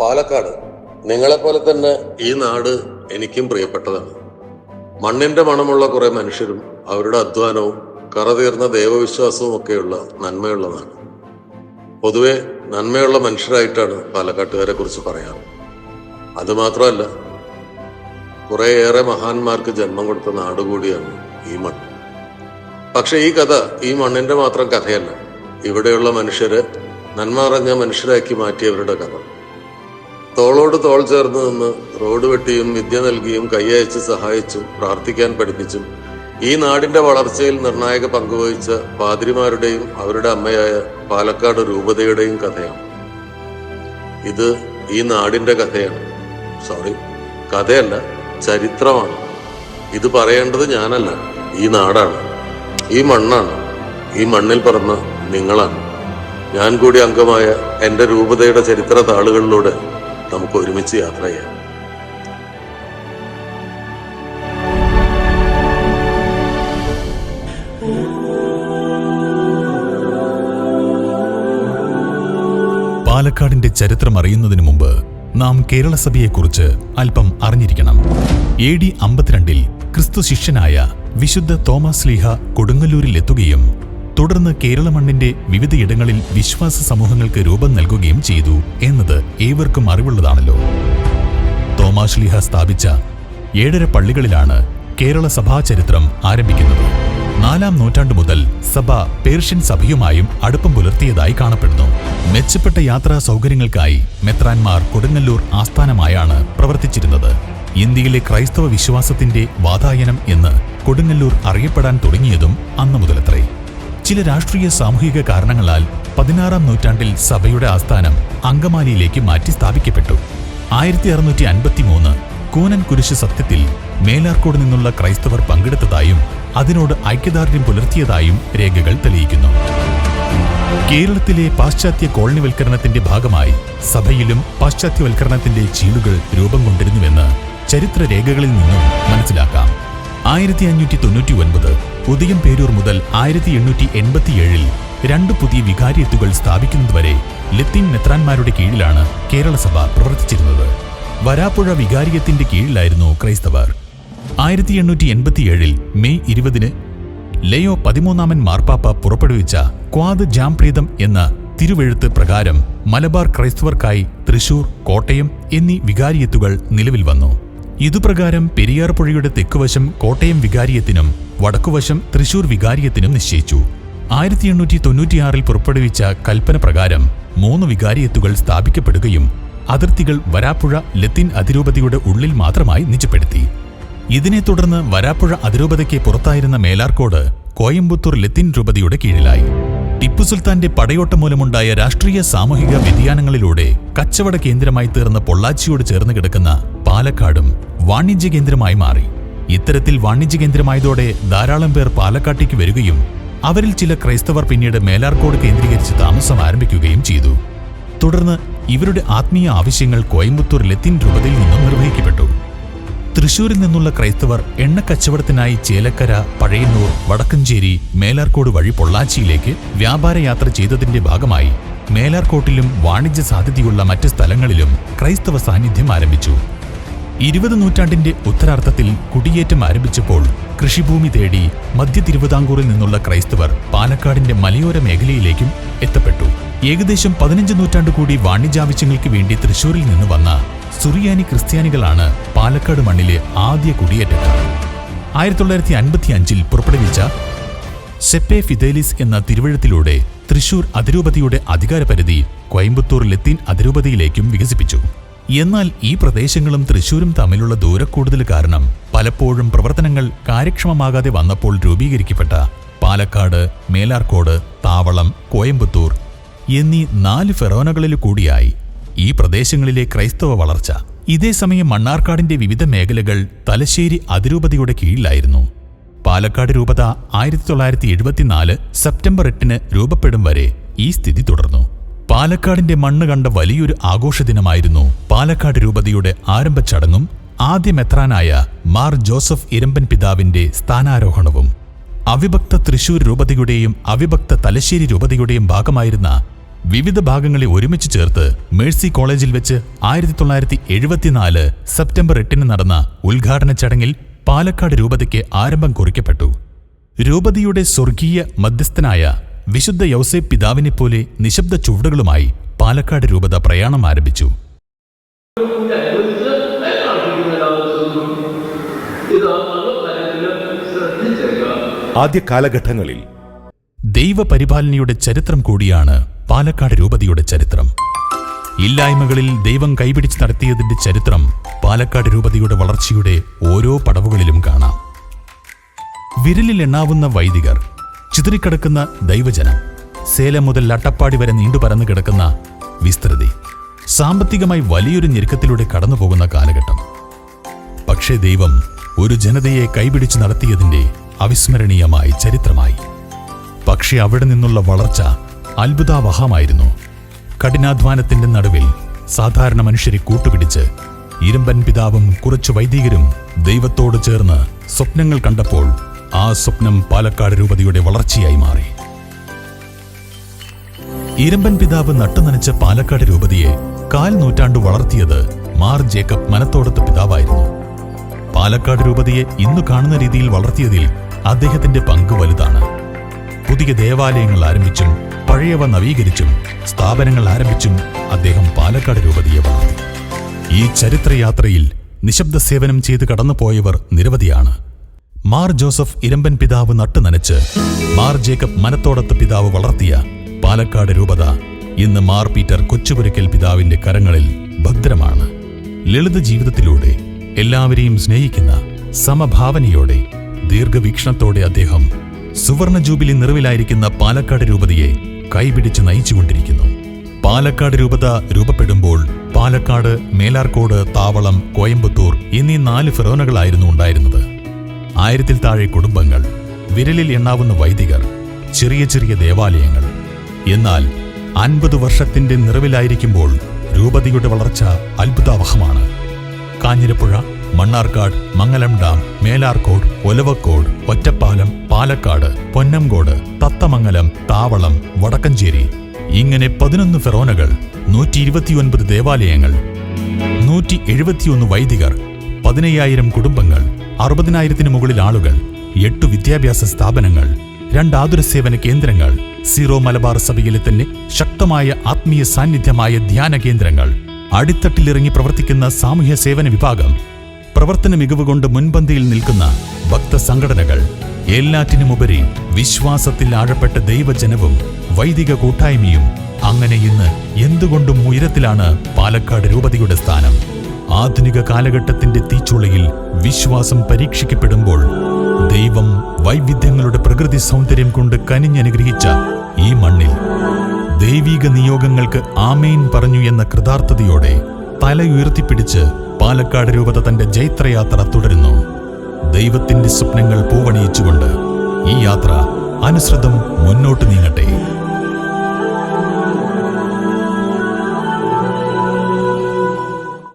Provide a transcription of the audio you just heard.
പാലക്കാട്. നിങ്ങളെപ്പോലെ തന്നെ ഈ നാട് എനിക്കും പ്രിയപ്പെട്ടതാണ്. മണ്ണിന്റെ മണമുള്ള കുറെ മനുഷ്യരും അവരുടെ അധ്വാനവും കറതീർന്ന ദൈവവിശ്വാസവും ഒക്കെയുള്ള നന്മയുള്ളതാണ്. പൊതുവെ നന്മയുള്ള മനുഷ്യരായിട്ടാണ് പാലക്കാട്ടുകാരെ കുറിച്ച് പറയാറ്. അതുമാത്രമല്ല കുറേയേറെ മഹാന്മാർക്ക് ജന്മം കൊടുത്ത നാട് കൂടിയാണ് ഈ മണ്ണ്. പക്ഷെ ഈ കഥ ഈ മണ്ണിന്റെ മാത്രം കഥയല്ല ഇവിടെയുള്ള മനുഷ്യരെ നന്മ അറിഞ്ഞ മനുഷ്യരാക്കി മാറ്റിയവരുടെ കഥ. തോളോട് തോൾ ചേർന്ന് നിന്ന് റോഡ് വെട്ടിയും വിദ്യ നൽകിയും കൈയച്ച് സഹായിച്ചും പ്രാർത്ഥിക്കാൻ പഠിപ്പിച്ചും ഈ നാടിന്റെ വളർച്ചയിൽ നിർണായക പങ്കുവഹിച്ച പാതിരിമാരുടെയും അവരുടെ അമ്മയായ പാലക്കാട് രൂപതയുടെയും കഥയാണ്. ഇത് ഈ നാടിന്റെ കഥയാണ്. സോറി കഥയല്ല ചരിത്രമാണ്. ഇത് പറയേണ്ടത് ഞാനല്ല. ഈ നാടാണ്. ഈ മണ്ണാണ്. ഈ മണ്ണിൽ പറന്ന നിങ്ങളാണ്. ഞാൻ കൂടി അംഗമായ എന്റെ രൂപതയുടെ ചരിത്ര താളുകളിലൂടെ നമുക്ക് ഒരുമിച്ച് യാത്ര ചെയ്യാം. പാലക്കാടിന്റെ ചരിത്രം അറിയുന്നതിന് മുമ്പ് നാം കേരള സഭയെക്കുറിച്ച് അല്പം അറിഞ്ഞിരിക്കണം. എ ഡി അമ്പത്തിരണ്ടിൽ ക്രിസ്തു ശിഷ്യനായ വിശുദ്ധ തോമസ് ലീഹ കൊടുങ്ങല്ലൂരിൽ എത്തുകയും തുടർന്ന് കേരള മണ്ണിന്റെ വിവിധയിടങ്ങളിൽ വിശ്വാസ സമൂഹങ്ങൾക്ക് രൂപം നൽകുകയും ചെയ്തു എന്നത് ഏവർക്കും അറിവുള്ളതാണല്ലോ. തോമാശ്ലീഹ സ്ഥാപിച്ച ഏഴര പള്ളികളിലാണ് കേരള സഭാ ചരിത്രം ആരംഭിക്കുന്നത്. നാലാം നൂറ്റാണ്ടു മുതൽ സഭ പേർഷ്യൻ സഭയുമായും അടുപ്പം പുലർത്തിയതായി കാണപ്പെടുന്നു. മെച്ചപ്പെട്ട യാത്രാ സൗകര്യങ്ങൾക്കായി മെത്രാൻമാർ കൊടുങ്ങല്ലൂർ ആസ്ഥാനമായാണ് പ്രവർത്തിച്ചിരുന്നത്. ഇന്ത്യയിലെ ക്രൈസ്തവ വിശ്വാസത്തിന്റെ വാതായനം എന്ന് കൊടുങ്ങല്ലൂർ അറിയപ്പെടാൻ തുടങ്ങിയതും അന്നു മുതലത്രേ. ചില രാഷ്ട്രീയ സാമൂഹിക കാരണങ്ങളാൽ പതിനാറാം നൂറ്റാണ്ടിൽ സഭയുടെ ആസ്ഥാനം അങ്കമാലിയിലേക്ക് മാറ്റി സ്ഥാപിക്കപ്പെട്ടു. ആയിരത്തി അറുന്നൂറ്റി അൻപത്തി മൂന്ന് കൂനൻ കുരിശ് സത്യത്തിൽ മേലാർക്കോട് നിന്നുള്ള ക്രൈസ്തവർ പങ്കെടുത്തതായും അതിനോട് ഐക്യദാർഢ്യം പുലർത്തിയതായും രേഖകൾ തെളിയിക്കുന്നു. കേരളത്തിലെ പാശ്ചാത്യ കോളനിവൽക്കരണത്തിന്റെ ഭാഗമായി സഭയിലും പാശ്ചാത്യവൽക്കരണത്തിന്റെ ചീളുകൾ രൂപം കൊണ്ടിരുന്നുവെന്ന് ചരിത്ര രേഖകളിൽ നിന്നും മനസ്സിലാക്കാം. ആയിരത്തി അഞ്ഞൂറ്റി തൊണ്ണൂറ്റി ഒൻപത് ഉദയം പേരൂർ മുതൽ ആയിരത്തി എണ്ണൂറ്റി എൺപത്തിയേഴിൽ രണ്ട് പുതിയ വികാരിയത്തുകൾ സ്ഥാപിക്കുന്നതുവരെ ലത്തീൻ മെത്രാന്മാരുടെ കീഴിലാണ് കേരളസഭ പ്രവർത്തിച്ചിരുന്നത്. വരാപ്പുഴ വികാരിയത്തിന്റെ കീഴിലായിരുന്നു ക്രൈസ്തവർ. ആയിരത്തി എണ്ണൂറ്റി എൺപത്തിയേഴിൽ മെയ് ഇരുപതിന് ലയോ പതിമൂന്നാമൻ മാർപ്പാപ്പ പുറപ്പെടുവിച്ച ക്വാദ് ജാംപ്രീതം എന്ന തിരുവെഴുത്ത് പ്രകാരം മലബാർ ക്രൈസ്തവർക്കായി തൃശൂർ കോട്ടയം എന്നീ വികാരിയത്തുകൾ നിലവിൽ വന്നു. ഇതുപ്രകാരം പെരിയാർ പുഴയുടെ തെക്കുവശം കോട്ടയം വികാരിയത്തിനും വടക്കുവശം തൃശൂർ വികാരിയത്തിനും നിശ്ചയിച്ചു. ആയിരത്തി എണ്ണൂറ്റി തൊണ്ണൂറ്റിയാറിൽ പുറപ്പെടുവിച്ച കൽപ്പന പ്രകാരം മൂന്ന് വികാരിയത്തുകൾ സ്ഥാപിക്കപ്പെടുകയും അതിർത്തികൾ വരാപ്പുഴ ലത്തീൻ അതിരൂപതയുടെ ഉള്ളിൽ മാത്രമായി നിജപ്പെടുത്തി. ഇതിനെ തുടർന്ന് വരാപ്പുഴ അതിരൂപതയ്ക്ക് പുറത്തായിരുന്ന മേലാർക്കോട് കോയമ്പത്തൂർ ലത്തീൻ രൂപതയുടെ കീഴിലായി. ടിപ്പു സുൽത്താന്റെ പടയോട്ടം മൂലമുണ്ടായ രാഷ്ട്രീയ സാമൂഹിക വ്യതിയാനങ്ങളിലൂടെ കച്ചവട കേന്ദ്രമായി തീർന്ന പൊള്ളാച്ചിയോട് ചേർന്ന് കിടക്കുന്ന പാലക്കാടും വാണിജ്യ കേന്ദ്രമായി മാറി. ഇത്തരത്തിൽ വാണിജ്യ കേന്ദ്രമായതോടെ ധാരാളം പേർ പാലക്കാട്ടേക്ക് വരികയും അവരിൽ ചില ക്രൈസ്തവർ പിന്നീട് മേലാർക്കോട് കേന്ദ്രീകരിച്ച് താമസം ആരംഭിക്കുകയും ചെയ്തു. തുടർന്ന് ഇവരുടെ ആത്മീയ ആവശ്യങ്ങൾ കോയമ്പത്തൂർ ലത്തീൻ രൂപതയിൽ നിന്നും നിർവഹിക്കപ്പെട്ടു. തൃശൂരിൽ നിന്നുള്ള ക്രൈസ്തവർ എണ്ണക്കച്ചവടത്തിനായി ചേലക്കര പഴയന്നൂർ വടക്കഞ്ചേരി മേലാർക്കോട് വഴി പൊള്ളാച്ചിയിലേക്ക് വ്യാപാരയാത്ര ചെയ്തതിന്റെ ഭാഗമായി മേലാർക്കോട്ടിലും വാണിജ്യ സാധ്യതയുള്ള മറ്റ് സ്ഥലങ്ങളിലും ക്രൈസ്തവ സാന്നിധ്യം ആരംഭിച്ചു. ഇരുപത് നൂറ്റാണ്ടിന്റെ ഉത്തരാർത്ഥത്തിൽ കുടിയേറ്റം ആരംഭിച്ചപ്പോൾ കൃഷിഭൂമി തേടി മധ്യ തിരുവിതാംകൂറിൽ നിന്നുള്ള ക്രൈസ്തവർ പാലക്കാടിന്റെ മലയോര മേഖലയിലേക്കും എത്തപ്പെട്ടു. ഏകദേശം പതിനഞ്ച് നൂറ്റാണ്ട് കൂടി വാണിജ്യാവശ്യങ്ങൾക്ക് വേണ്ടി തൃശൂരിൽ നിന്ന് വന്ന സുറിയാനി ക്രിസ്ത്യാനികളാണ് പാലക്കാട് മണ്ണിലെ ആദ്യ കുടിയേറ്റക്കാർ ആയിരത്തി തൊള്ളായിരത്തി അൻപത്തി അഞ്ചിൽ പുറപ്പെടുവിച്ച സെപ്പെ ഫിദേലിസ് എന്ന തിരുവഴുത്തിലൂടെ തൃശൂർ അതിരൂപതയുടെ അധികാരപരിധി കോയമ്പത്തൂർ ലത്തീൻ അതിരൂപതയിലേക്കും വികസിപ്പിച്ചു. എന്നാൽ ഈ പ്രദേശങ്ങളും തൃശൂരും തമ്മിലുള്ള ദൂരക്കൂടുതൽ കാരണം പലപ്പോഴും പ്രവർത്തനങ്ങൾ കാര്യക്ഷമമാകാതെ വന്നപ്പോൾ രൂപീകരിക്കപ്പെട്ട പാലക്കാട് മേലാർക്കോട് താവളം കോയമ്പത്തൂർ എന്നീ നാല് ഫെറോനകളിൽ കൂടിയായി ഈ പ്രദേശങ്ങളിലെ ക്രൈസ്തവ വളർച്ച. ഇതേസമയം മണ്ണാർക്കാടിന്റെ വിവിധ മേഖലകൾ തലശ്ശേരി അതിരൂപതയുടെ കീഴിലായിരുന്നു. പാലക്കാട് രൂപത ആയിരത്തി തൊള്ളായിരത്തി എഴുപത്തിനാല് സെപ്റ്റംബർ എട്ടിന് രൂപപ്പെടും വരെ ഈ സ്ഥിതി തുടർന്നു. പാലക്കാടിന്റെ മണ്ണ് കണ്ട വലിയൊരു ആഘോഷ ദിനമായിരുന്നു പാലക്കാട് രൂപതയുടെ ആരംഭ ചടങ്ങും ആദ്യ മെത്രാനായ മാർ ജോസഫ് ഇരമ്പൻ പിതാവിന്റെ സ്ഥാനാരോഹണവും. അവിഭക്ത തൃശൂർ രൂപതയുടെയും അവിഭക്ത തലശ്ശേരി രൂപതയുടെയും ഭാഗമായിരുന്ന വിവിധ ഭാഗങ്ങളെ ഒരുമിച്ച് ചേർത്ത് മേഴ്സി കോളേജിൽ വെച്ച് ആയിരത്തി തൊള്ളായിരത്തി എഴുപത്തിനാല് സെപ്റ്റംബർ എട്ടിന് നടന്ന ഉദ്ഘാടന ചടങ്ങിൽ പാലക്കാട് രൂപതയ്ക്ക് ആരംഭം കുറിക്കപ്പെട്ടു. രൂപതയുടെ സ്വർഗീയ മധ്യസ്ഥനായ വിശുദ്ധ യൗസേ പിതാവിനെ പോലെ നിശബ്ദ ചുവടുകളുമായി പാലക്കാട് രൂപത പ്രയാണം ആരംഭിച്ചു. ആദ്യ കാലഘട്ടങ്ങളിൽ ദൈവപരിപാലനയുടെ ചരിത്രം കൂടിയാണ് പാലക്കാട് രൂപതയുടെ ചരിത്രം. ഇല്ലായ്മകളിൽ ദൈവം കൈപിടിച്ച് നടത്തിയതിന്റെ ചരിത്രം പാലക്കാട് രൂപതയുടെ വളർച്ചയുടെ ഓരോ പടവുകളിലും കാണാം. വിരലിലെണ്ണാവുന്ന വൈദികർ ചിതറിക്കിടക്കുന്ന ദൈവജനം. സേലം മുതൽ ലട്ടപ്പാടി വരെ നീണ്ടു പരന്നു കിടക്കുന്ന വിസ്തൃതി. സാമ്പത്തികമായി വലിയൊരു ഞെരുക്കത്തിലൂടെ കടന്നുപോകുന്ന കാലഘട്ടം. പക്ഷേ ദൈവം ഒരു ജനതയെ കൈപിടിച്ച് നടത്തിയതിന്റെ അവിസ്മരണീയമായി ചരിത്രമായി. പക്ഷേ അവിടെ നിന്നുള്ള വളർച്ച അത്ഭുതാവഹമായിരുന്നു. കഠിനാധ്വാനത്തിന്റെ നടുവിൽ സാധാരണ മനുഷ്യരെ കൂട്ടുപിടിച്ച് ഇരുമ്പൻ പിതാവും കുറച്ച് വൈദികരും ദൈവത്തോട് ചേർന്ന് സ്വപ്നങ്ങൾ കണ്ടപ്പോൾ ആ സ്വപ്നം പാലക്കാട് രൂപതയുടെ വളർച്ചയായി മാറി. ഇരമ്പൻ പിതാവ് നട്ടുനനച്ച പാലക്കാട് രൂപതയെ കാൽ നൂറ്റാണ്ട് വളർത്തിയത് മാർ ജേക്കബ് മനത്തോടത്ത് പിതാവായിരുന്നു. പാലക്കാട് രൂപതയെ ഇന്നു കാണുന്ന രീതിയിൽ വളർത്തിയതിൽ അദ്ദേഹത്തിന്റെ പങ്ക് വലുതാണ്. പുതിയ ദേവാലയങ്ങൾ ആരംഭിച്ചും പഴയവ നവീകരിച്ചും സ്ഥാപനങ്ങൾ ആരംഭിച്ചും അദ്ദേഹം പാലക്കാട് രൂപതയെ വളർത്തി. ഈ ചരിത്രയാത്രയിൽ നിശബ്ദ സേവനം ചെയ്ത് കടന്നുപോയവർ നിരവധിയാണ്. മാർ ജോസഫ് ഇരമ്പൻ പിതാവ് നട്ടുനനച്ച് മാർ ജേക്കബ് മനത്തോടത്ത് പിതാവ് വളർത്തിയ പാലക്കാട് രൂപത ഇന്ന് മാർ പീറ്റർ കൊച്ചുപുരയ്ക്കൽ പിതാവിന്റെ കരങ്ങളിൽ ഭദ്രമാണ്. ലളിത ജീവിതത്തിലൂടെ എല്ലാവരെയും സ്നേഹിക്കുന്ന സമഭാവനയോടെ ദീർഘവീക്ഷണത്തോടെ അദ്ദേഹം സുവർണ ജൂബിലി നിറവിലായിരിക്കുന്ന പാലക്കാട് രൂപതയെ കൈപിടിച്ച് നയിച്ചുകൊണ്ടിരിക്കുന്നു. പാലക്കാട് രൂപത രൂപപ്പെടുമ്പോൾ പാലക്കാട് മേലാർക്കോട് താവളം കോയമ്പത്തൂർ എന്നീ നാല് ഫെറോനകളായിരുന്നു ഉണ്ടായിരുന്നത്. ആയിരത്തിൽ താഴെ കുടുംബങ്ങൾ വിരലിൽ എണ്ണാവുന്ന വൈദികർ ചെറിയ ചെറിയ ദേവാലയങ്ങൾ. എന്നാൽ അൻപത് വർഷത്തിന്റെ നിറവിലായിരിക്കുമ്പോൾ രൂപതയുടെ വളർച്ച അത്ഭുതാവഹമാണ്. കാഞ്ഞിരപ്പുഴ മണ്ണാർക്കാട് മംഗലം ഡാം മേലാർക്കോട് ഒലവക്കോട് ഒറ്റപ്പാലം പാലക്കാട് പൊന്നംകോട് തത്തമംഗലം താവളം വടക്കഞ്ചേരി. ഇങ്ങനെ പതിനൊന്ന് ഫെറോനകൾ നൂറ്റി ഇരുപത്തിയൊൻപത് ദേവാലയങ്ങൾ നൂറ്റി എഴുപത്തിയൊന്ന് വൈദികർ പതിനയ്യായിരം കുടുംബങ്ങൾ അറുപതിനായിരത്തിന് മുകളിൽ ആളുകൾ എട്ട് വിദ്യാഭ്യാസ സ്ഥാപനങ്ങൾ രണ്ട് ആതുര സേവന കേന്ദ്രങ്ങൾ സീറോ മലബാർ സഭയിലെ തന്നെ ശക്തമായ ആത്മീയ സാന്നിധ്യമായ ധ്യാന കേന്ദ്രങ്ങൾ അടിത്തട്ടിലിറങ്ങി പ്രവർത്തിക്കുന്ന സാമൂഹ്യ സേവന വിഭാഗം പ്രവർത്തന മികവ് കൊണ്ട് മുൻപന്തിയിൽ നിൽക്കുന്ന ഭക്ത സംഘടനകൾ എല്ലാറ്റിനുമുപരി വിശ്വാസത്തിൽ ആഴപ്പെട്ട ദൈവജനവും വൈദിക കൂട്ടായ്മയും അങ്ങനെ ഇന്ന് എന്തുകൊണ്ടും ഉയരത്തിലാണ് പാലക്കാട് രൂപതയുടെ സ്ഥാനം? ആധുനിക കാലഘട്ടത്തിന്റെ തീച്ചുളയിൽ വിശ്വാസം പരീക്ഷിക്കപ്പെടുമ്പോൾ ദൈവം വൈവിധ്യങ്ങളുടെ പ്രകൃതി സൗന്ദര്യം കൊണ്ട് കനിഞ്ഞനുഗ്രഹിച്ച ഈ മണ്ണിൽ ദൈവീക നിയോഗങ്ങൾക്ക് ആമേൻ പറഞ്ഞു എന്ന കൃതാർത്ഥതയോടെ തലയുയർത്തിപ്പിടിച്ച് പാലക്കാട് രൂപത തന്റെ ജൈത്രയാത്ര തുടരുന്നു. ദൈവത്തിന്റെ സ്വപ്നങ്ങൾ പൂവണിയിച്ചുകൊണ്ട് ഈ യാത്ര അനുസൃതം മുന്നോട്ട് നീങ്ങട്ടെ.